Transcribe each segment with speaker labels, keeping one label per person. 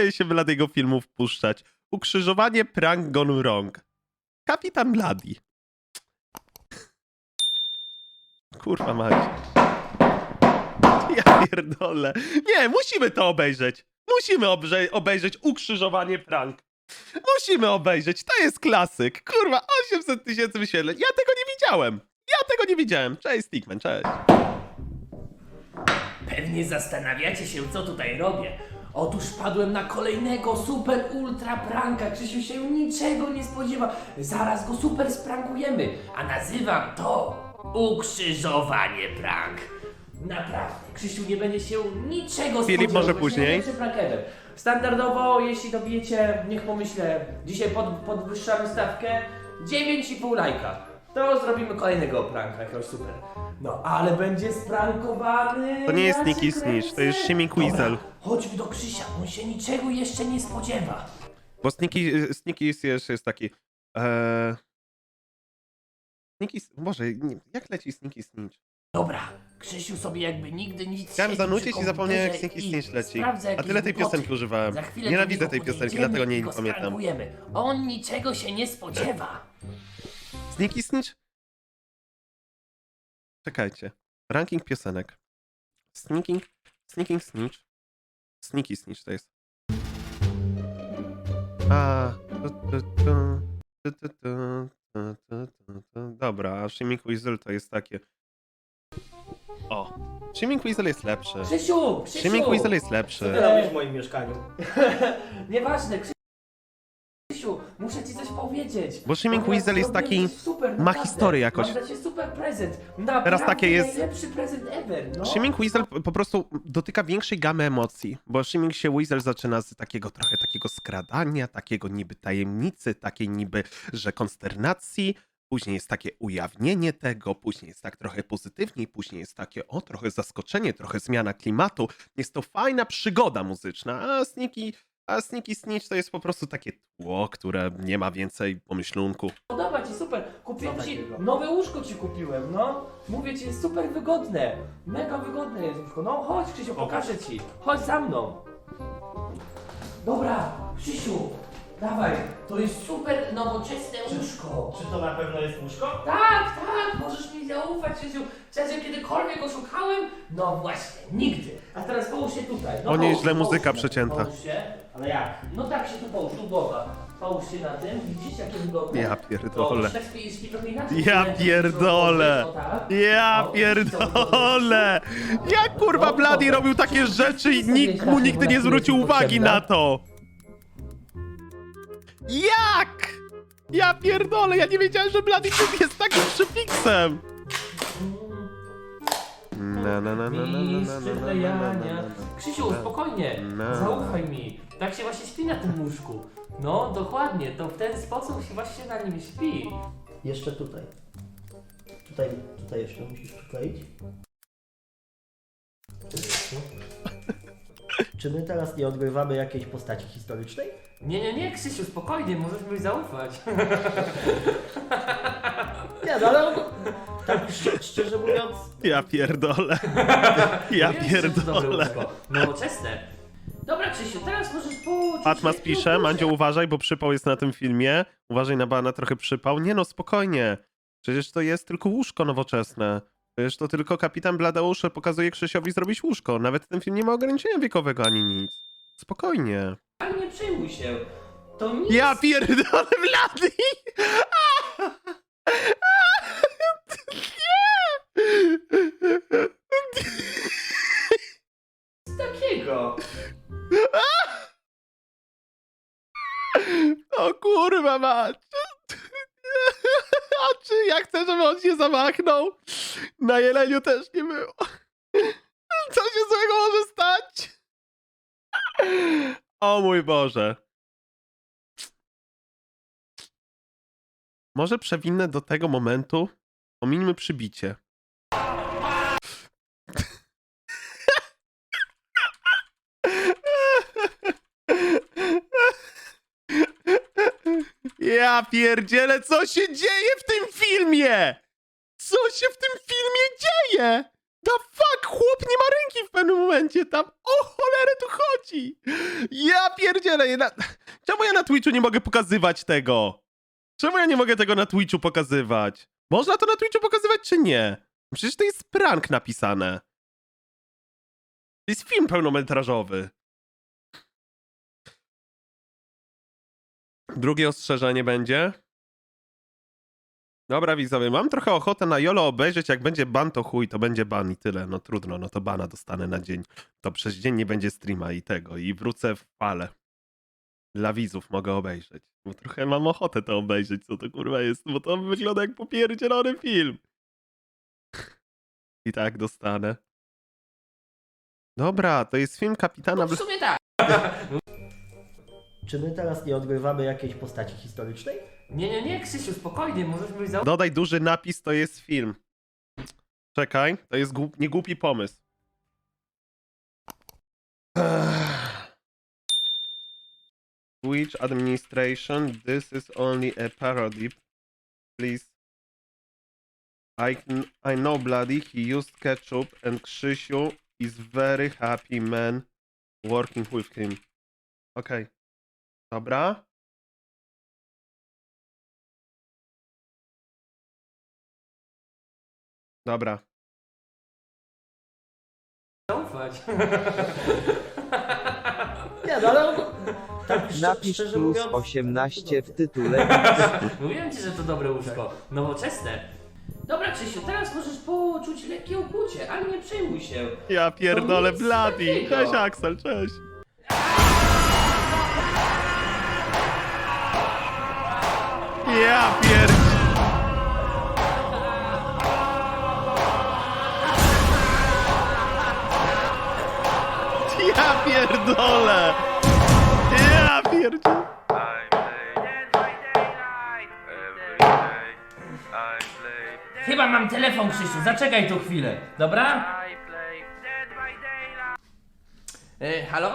Speaker 1: boję się Bladiego filmów puszczać. Ukrzyżowanie prank gone wrong. Kapitan Bladi. Kurwa mać. Ja pierdolę. Nie, musimy to obejrzeć. Musimy obrze- obejrzeć ukrzyżowanie prank. Musimy obejrzeć, to jest klasyk. Kurwa, 800 tysięcy wyświetleń. Ja tego nie widziałem. Ja tego nie widziałem. Cześć, Stickman, cześć.
Speaker 2: Pewnie zastanawiacie się, co tutaj robię. Otóż padłem na kolejnego super ultra pranka. Krzysiu się niczego nie spodziewa. Zaraz go super sprankujemy. A nazywam to ukrzyżowanie prank. Naprawdę, Krzysiu nie będzie się niczego
Speaker 1: Filip,
Speaker 2: spodziewał.
Speaker 1: może później?
Speaker 2: najlepszy prank ever. Standardowo, jeśli dobijecie, niech pomyślę, dzisiaj pod, podwyższamy stawkę 9,5 lajka. To zrobimy kolejnego pranka, jakiegoś super. No, ale będzie sprankowany.
Speaker 1: To nie jest
Speaker 2: ja
Speaker 1: Nicky
Speaker 2: cię
Speaker 1: Snitch, to jest. Shimmy Quizel.
Speaker 2: Dobra, Chodźmy do Krzysia, on się niczego jeszcze nie spodziewa.
Speaker 1: Bo Sneaky, Sneaky jest jest taki... Eee... Sneaky... Boże, nie- jak leci Sneaky Snitch?
Speaker 2: Dobra, Krzysiu sobie jakby nigdy nic
Speaker 1: Chciałem
Speaker 2: siedzi
Speaker 1: zanucić
Speaker 2: przy
Speaker 1: i zapomniałem jak
Speaker 2: komputerze
Speaker 1: Sneaky
Speaker 2: i
Speaker 1: Snitch leci.
Speaker 2: sprawdza
Speaker 1: A tyle tej
Speaker 2: głupoty.
Speaker 1: piosenki używałem.
Speaker 2: Za chwilę do
Speaker 1: Nienawidzę
Speaker 2: niego
Speaker 1: tej piosenki,
Speaker 2: podejdziemy
Speaker 1: dlatego nie
Speaker 2: go
Speaker 1: pamiętam.
Speaker 2: sprankujemy. On niczego się nie spodziewa.
Speaker 1: Sneaky Snitch? Czekajcie. Ranking piosenek. Sneaking... Sneaking Snitch. Sneaky Snitch to jest. A... tu, tu, tu, tu, tu, tu, tu, tu, tu, tu. Dobra, a Shimming Weasel to jest takie... O. Shimming Weasel jest lepszy.
Speaker 2: Krzysiu, Krzysiu!
Speaker 1: Shimming Weasel jest
Speaker 3: Co ty
Speaker 1: lepszy.
Speaker 3: robisz w moim mieszkaniu?
Speaker 2: Nieważne, Krzysiu, muszę ci coś powiedzieć.
Speaker 1: Bo Shimming
Speaker 2: Dobra,
Speaker 1: Weasel jest taki-
Speaker 2: Super,
Speaker 1: ma
Speaker 2: naprawdę.
Speaker 1: historię jakoś.
Speaker 2: Mam dla ciebie super prezent. Naprawdę
Speaker 1: Teraz takie jest-
Speaker 2: najlepszy prezent ever, no.
Speaker 1: Shimming Weasel po prostu dotyka większej gamy emocji, bo Shimming się Weasel zaczyna z takiego trochę takiego skradania, takiego niby tajemnicy, takiej niby, że konsternacji, później jest takie ujawnienie tego, później jest tak trochę pozytywniej, później jest takie o, trochę zaskoczenie, trochę zmiana klimatu. Jest to fajna przygoda muzyczna, a Sneaky, a Sneaky Snitch to jest po prostu takie tło, które nie ma więcej pomyślunku.
Speaker 2: Podoba ci, super. Kupiłem
Speaker 3: Co
Speaker 2: ci,
Speaker 3: takiego?
Speaker 2: nowe łóżko ci kupiłem, no. Mówię ci, jest super wygodne. Mega wygodne jest łóżko. No chodź Krzysiu, pokażę ci. Chodź za mną. Dobra, Krzysiu, dawaj. To jest super nowoczesne łóżko.
Speaker 3: Czy to na pewno jest łóżko?
Speaker 2: Tak, tak, możesz mi zaufać. Czy ja kiedykolwiek oszukałem? No właśnie, nigdy. A teraz połóż się tutaj. No
Speaker 1: O nie,
Speaker 2: połóż,
Speaker 1: źle
Speaker 2: połóż
Speaker 1: muzyka
Speaker 2: się.
Speaker 1: przecięta.
Speaker 2: Połóż się.
Speaker 3: Ale jak?
Speaker 2: No tak się tu połóż, tu głowa. Połóż się na tym, widzisz jakie wygodne?
Speaker 1: Ja
Speaker 2: To
Speaker 1: pierdolę.
Speaker 2: tak trochę inaczej.
Speaker 1: Ja pierdolę.
Speaker 2: o tak.
Speaker 1: Ja pierdolę! Jak kurwa Bladi robił takie rzeczy i nikt mu nigdy nie zwrócił
Speaker 2: ci
Speaker 1: uwagi na to? Jak? Ja pierdolę, ja nie wiedziałem, że Bladi jest takim przyfiksem! Na, na, na, na, na, na, na,
Speaker 2: Mistrz
Speaker 1: na, na, na, na,
Speaker 2: wklejania.
Speaker 1: na.
Speaker 2: Krzysiu, spokojnie.
Speaker 1: No.
Speaker 2: Zaufaj mi. Tak się właśnie śpi na tym łóżku. No, dokładnie. To w ten sposób się właśnie na nim śpi.
Speaker 3: Jeszcze tutaj. Tutaj, tutaj jeszcze musisz przykleić. Czy my teraz nie odgrywamy jakiejś postaci historycznej?
Speaker 2: Nie, nie, nie, Krzysiu, spokojnie, możesz mi zaufać.
Speaker 3: Nie, no ale ogó- tak szcz- szczerze mówiąc,
Speaker 1: Ja pierdolę. Ja
Speaker 2: Wiem, że to dobre
Speaker 1: pierdolę.
Speaker 2: łóżko. Nowoczesne. Dobra, Krzysiu, teraz możesz poczuć...
Speaker 1: Atmas pisze, Mandzio uważaj, bo przypał jest na tym filmie. Uważaj na bana, trochę przypał. Nie no, spokojnie. Przecież to jest tylko łóżko nowoczesne. Przecież to tylko kapitan Bladeusze pokazuje Krzysiowi zrobić łóżko. Nawet ten film nie ma ograniczenia wiekowego ani nic. Spokojnie.
Speaker 2: Ale nie przejmuj się. To nic.
Speaker 1: Ja pierdolę Blady!
Speaker 2: takiego.
Speaker 1: O kurwa mać! A czy ja chcę, żeby on się zamachnął? Na jeleniu też nie było. Co się złego może? O mój Boże. Może przewinę do tego momentu. Pomińmy przybicie. Ja pierdzielę, co się dzieje w tym filmie? Co się w tym filmie dzieje? The fuck, chłop nie ma ręki w pewnym momencie tam. O cholerę tu chodzi. Ja pierdzielę. Ja na... Czemu ja na Twitchu nie mogę pokazywać tego? Czemu ja nie mogę tego na Twitchu pokazywać? Można to na Twitchu pokazywać czy nie? Przecież to jest prank napisane. To jest film pełnometrażowy. Drugie ostrzeżenie będzie. Dobra, widzowie, mam trochę ochotę na Jolo obejrzeć. Jak będzie ban, to chuj, to będzie ban i tyle. No trudno, no to bana dostanę na dzień. To przez dzień nie będzie streama i tego. I wrócę w fale. Dla widzów mogę obejrzeć. Bo trochę mam ochotę to obejrzeć, co to kurwa jest. Bo to wygląda jak popierdzielony film. I tak dostanę. Dobra, to jest film kapitana.
Speaker 2: No w
Speaker 1: Bl-
Speaker 2: sumie tak.
Speaker 3: Czy my teraz nie odgrywamy jakiejś postaci historycznej?
Speaker 2: Nie, nie, nie, Krzysiu, spokojnie, możesz być za...
Speaker 1: Dodaj duży napis, to jest film. Czekaj, to jest głup, niegłupi pomysł. Ech. Twitch administration, this is only a parody. Please. I, I know Bloody, he used ketchup and Krzysiu is very happy man working with him. Okej. Dobra. Dobra.
Speaker 2: zaufać.
Speaker 3: Nie, no ale tak
Speaker 4: Napisz
Speaker 3: szczerze
Speaker 4: plus
Speaker 3: mówiąc...
Speaker 4: 18 w tytule.
Speaker 2: Mówiłem ci, że to dobre łóżko. Nowoczesne. Dobra, Krzysiu, teraz możesz poczuć lekkie ukłucie, ale nie przejmuj się.
Speaker 1: Ja pierdolę,
Speaker 2: nic takiego.
Speaker 1: Cześć Axel, cześć.
Speaker 2: Krzysiu, zaczekaj tu chwilę, dobra?
Speaker 5: I play Dead by Daylight.
Speaker 2: E, halo?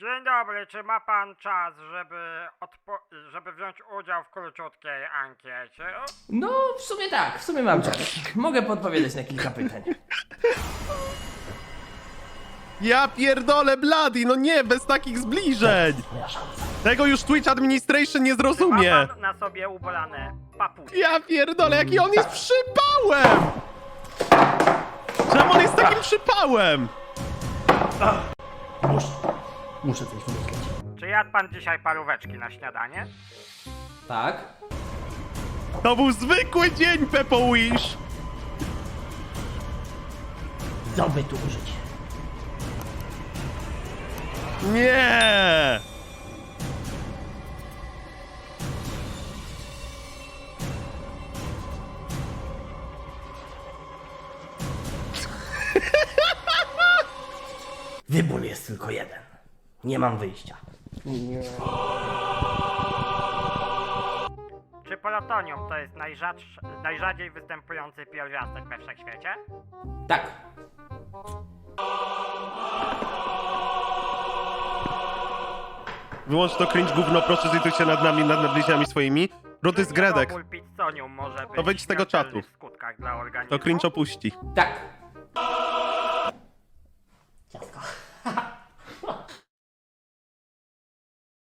Speaker 6: Dzień dobry, czy ma pan czas, żeby, odpo- żeby wziąć udział w króciutkiej ankiecie?
Speaker 2: No, w sumie tak, w sumie mam czas. Mogę podpowiedzieć na kilka pytań.
Speaker 1: Ja pierdolę, Bloody. No nie, bez takich zbliżeń. Tego już Twitch Administration nie
Speaker 6: Ma
Speaker 1: zrozumie.
Speaker 6: pan na sobie ubrane papugi?
Speaker 1: Ja pierdolę, jaki on jest przypałem! Czemu on jest takim przypałem?
Speaker 3: Muszę, muszę coś wymyśleć.
Speaker 6: Czy jadł pan dzisiaj paróweczki na śniadanie?
Speaker 2: Tak?
Speaker 1: To był zwykły dzień, Pepo Wish!
Speaker 3: Co by tu użyć?
Speaker 1: Nie!
Speaker 3: Wybór jest tylko jeden. Nie mam wyjścia.
Speaker 6: Czy polotonium to jest najrzadziej występujący pierwiastek we wszechświecie?
Speaker 2: Tak.
Speaker 1: Wyłącz to cringe gówno, proszę zlituj się nad nami, nad bliźniami swoimi. Rudy z Gredek.
Speaker 6: niedobór pizzonium może być
Speaker 1: To wyjdź z tego
Speaker 6: śmiertelny
Speaker 1: czatu.
Speaker 6: w skutkach dla organizmu?
Speaker 1: To cringe opuści.
Speaker 2: Tak.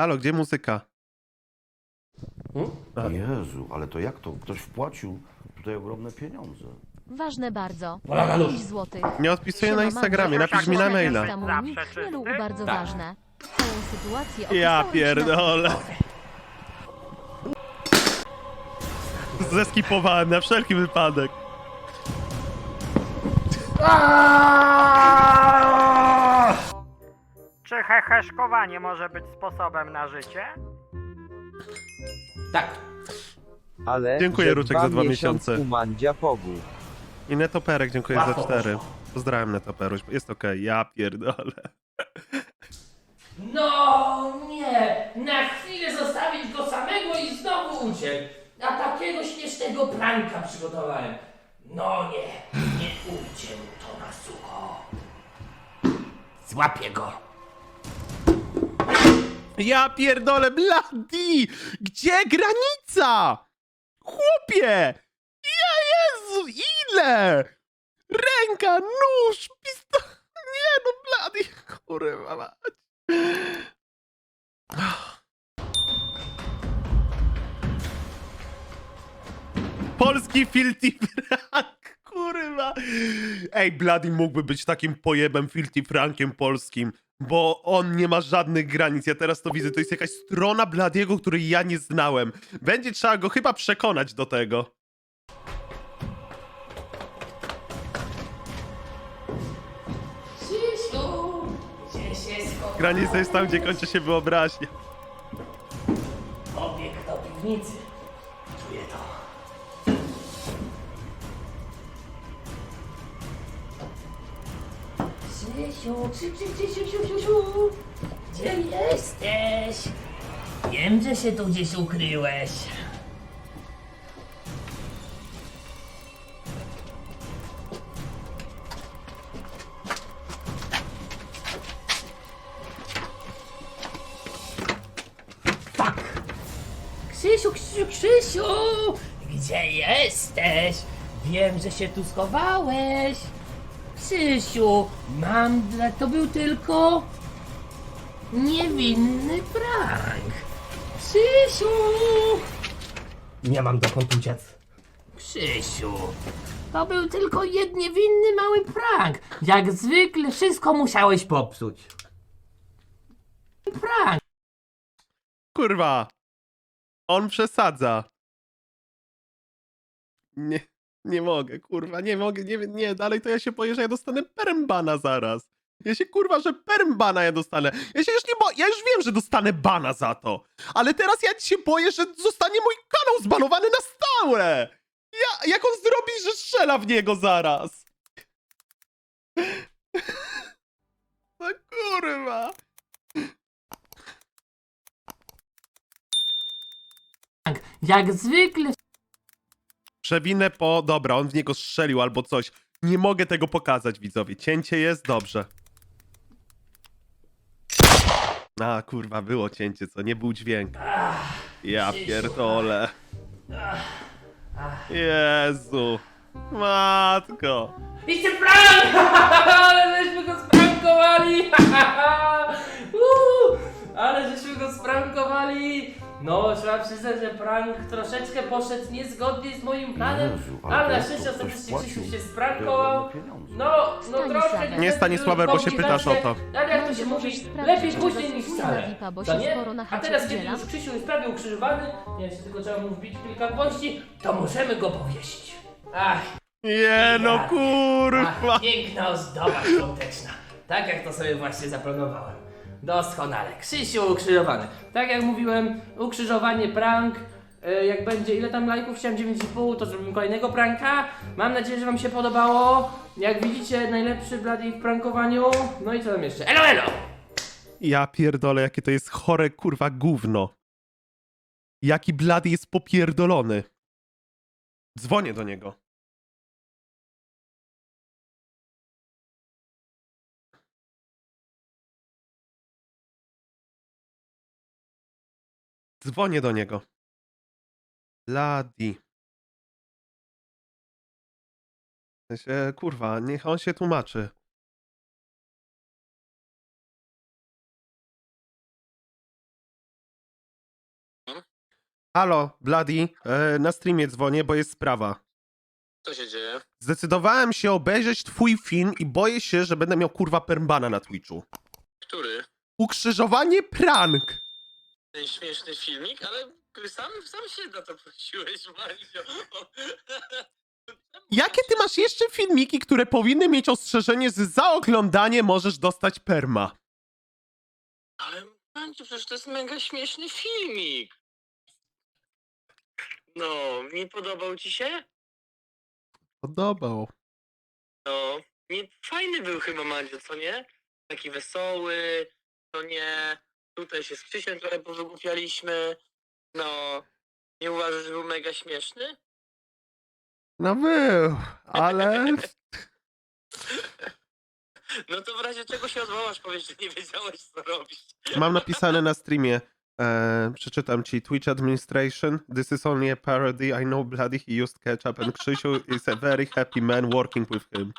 Speaker 1: Halo, gdzie muzyka? Tak.
Speaker 7: Jezu, ale to jak to? Ktoś wpłacił tutaj ogromne pieniądze.
Speaker 8: Ważne bardzo.
Speaker 2: Pola na luz.
Speaker 8: 5 złotych.
Speaker 1: Nie odpisuję na Instagramie, napisz mi na maila.
Speaker 8: bardzo
Speaker 2: Tak.
Speaker 8: ważne. Całą sytuację
Speaker 1: Ja
Speaker 8: na-
Speaker 1: pierdolę. Zeskipowałem na wszelki wypadek.
Speaker 6: Heheszkowanie może być sposobem na życie?
Speaker 2: Tak.
Speaker 4: Ale
Speaker 1: Dziękuję,
Speaker 4: że
Speaker 1: Ruczek, za dwa miesiące.
Speaker 4: U Mandzia Pogu.
Speaker 1: I Netoperek, dziękuję za cztery.
Speaker 3: poszło.
Speaker 1: Pozdrawiam Netoperuś, jest okej, ja pierdolę.
Speaker 2: No nie! Na chwilę zostawić go samego i znowu uciekł. A takiego śmiesznego pranka przygotowałem. No nie, nie ujdzie mu to na sucho. Złapię go.
Speaker 1: Ja pierdolę, bladi! Gdzie granica? Chłopie! Ja Jezu, ile? Ręka, nóż, pistolet. Nie no, blady. Kurwa mać. Polski Filthy Frank, kurwa. Ej, Bloody mógłby być takim pojebem Filthy Frankiem polskim, bo on nie ma żadnych granic. Ja teraz to widzę, to jest jakaś strona Bladiego, której ja nie znałem. Będzie trzeba go chyba przekonać do tego. Granica jest tam, gdzie kończy się wyobraźnia.
Speaker 2: Obieg do piwnicy. Krzysiu, Krzy- Krzy- Krzysiu, Krzysiu, Krzysiu, gdzie jesteś? Wiem, że się tu gdzieś ukryłeś. Fuck! Krzysiu, Krzysiu, Krzysiu! Gdzie jesteś? Wiem, że się tu schowałeś. Krzysiu, mam dla... To był tylko... Niewinny prank. Krzysiu!
Speaker 3: Nie mam dokąd uciec.
Speaker 2: Krzysiu, to był tylko jedniewinny mały prank. Jak zwykle wszystko musiałeś popsuć. Prank.
Speaker 1: Kurwa. On przesadza. Nie, nie mogę, kurwa, nie mogę, nie, nie, dalej to ja się boję, że ja dostanę permbana zaraz. Ja się kurwa, że permbana ja dostanę. Ja się już nie boję, ja już wiem, że dostanę bana za to. Ale teraz ja się boję, że zostanie mój kanał zbanowany na stałe. Ja, jak on zrobi, że strzela w niego zaraz. No kurwa.
Speaker 2: Jak zwykle
Speaker 1: Przewinę po. Dobra, on w niego strzelił albo coś. Nie mogę tego pokazać, widzowie. Cięcie jest dobrze. A, kurwa, było cięcie, co? Nie był dźwięk. Ja pierdolę. Jezu. Matko.
Speaker 2: It's a prank! Ale żeśmy go sprankowali! Ale żeśmy go sprankowali! No, trzeba przyznać, że prank troszeczkę poszedł niezgodnie z moim planem,
Speaker 7: Jezu, ale
Speaker 2: ale na
Speaker 7: to
Speaker 2: szczęście
Speaker 7: ktoś
Speaker 2: ostatecznie
Speaker 7: płacił
Speaker 2: Krzysiu się
Speaker 7: te
Speaker 2: sprankował.
Speaker 7: ogromne pieniądze.
Speaker 2: No, no
Speaker 8: Stanisławie.
Speaker 2: troszkę...
Speaker 8: Nie,
Speaker 1: Stanisławie, bo się pytasz o to.
Speaker 2: Tak jak to się mówi, lepiej później niż wcale. Nie?
Speaker 8: sporo na
Speaker 2: A teraz, kiedy już Krzysiu jest prawie ukrzyżowany, nie wiem, czy tylko trzeba mu wbić kilka gwoździ, to możemy go powiesić. Ach,
Speaker 1: Nie no,
Speaker 2: Ach,
Speaker 1: kurwa.
Speaker 2: piękna ozdoba świąteczna. Tak jak to sobie właśnie zaplanowałem. Doskonale. Krzysiu ukrzyżowany. Tak jak mówiłem, ukrzyżowanie prank. E, Jak będzie, ile tam lajków? Chciałem 9,5, to zrobimy kolejnego pranka. Mam nadzieję, że wam się podobało. Jak widzicie, najlepszy Bloody w prankowaniu. No i co tam jeszcze? Elo, elo!
Speaker 1: Ja pierdolę, jakie to jest chore, kurwa, gówno. Jaki blady jest popierdolony. Dzwonię do niego. Dzwonię do niego. Bladi. W sensie, kurwa, niech on się tłumaczy. Halo, Bloody, e, na streamie dzwonię, bo jest sprawa.
Speaker 9: Co się dzieje?
Speaker 1: Zdecydowałem się obejrzeć twój film i boję się, że będę miał kurwa permbana na Twitchu.
Speaker 9: Który?
Speaker 1: Ukrzyżowanie prank!
Speaker 9: Ten śmieszny filmik, ale sam, sam się na to prosiłeś, Mario.
Speaker 1: Jakie ty masz jeszcze filmiki, które powinny mieć ostrzeżenie, że za oglądanie możesz dostać perma?
Speaker 9: Ale Manciu, przecież to jest mega śmieszny filmik. No, nie podobał ci się?
Speaker 1: Podobał.
Speaker 9: No, nie, fajny był chyba Mandzio, co nie? Taki wesoły, to nie. Tutaj się z Krzysiem trochę powygłupialiśmy. No, nie uważasz, że był mega śmieszny?
Speaker 1: No był, ale...
Speaker 9: No to w razie czego się odwołasz, powiesz, że nie wiedziałeś co robić.
Speaker 1: Mam napisane na streamie. E, przeczytam ci. Twitch administration. This is only a parody. I know bloody he used ketchup and Krzysiu is a very happy man working with him.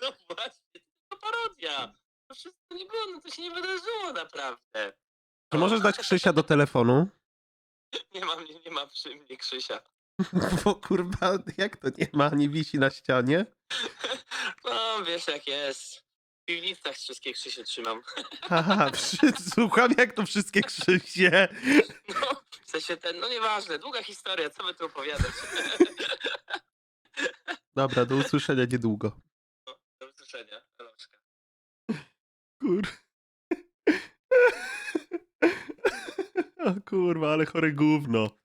Speaker 9: No właśnie, to parodia. To wszystko nie było, no to się nie wydarzyło naprawdę.
Speaker 1: Czy możesz dać Krzysia do telefonu?
Speaker 9: Nie mam, nie, nie ma przy mnie Krzysia.
Speaker 1: Bo kurwa, jak to nie ma, nie wisi na ścianie?
Speaker 9: No, wiesz jak jest. W piwnicach wszystkie Krzysie trzymam.
Speaker 1: Haha, przy- słucham jak to wszystkie Krzysie.
Speaker 9: No, w sensie ten, no nieważne, długa historia, co by tu opowiadać.
Speaker 1: Dobra, do usłyszenia niedługo.
Speaker 9: Do usłyszenia, Aloczka.
Speaker 1: Kur... O kurwa, ale chore gówno.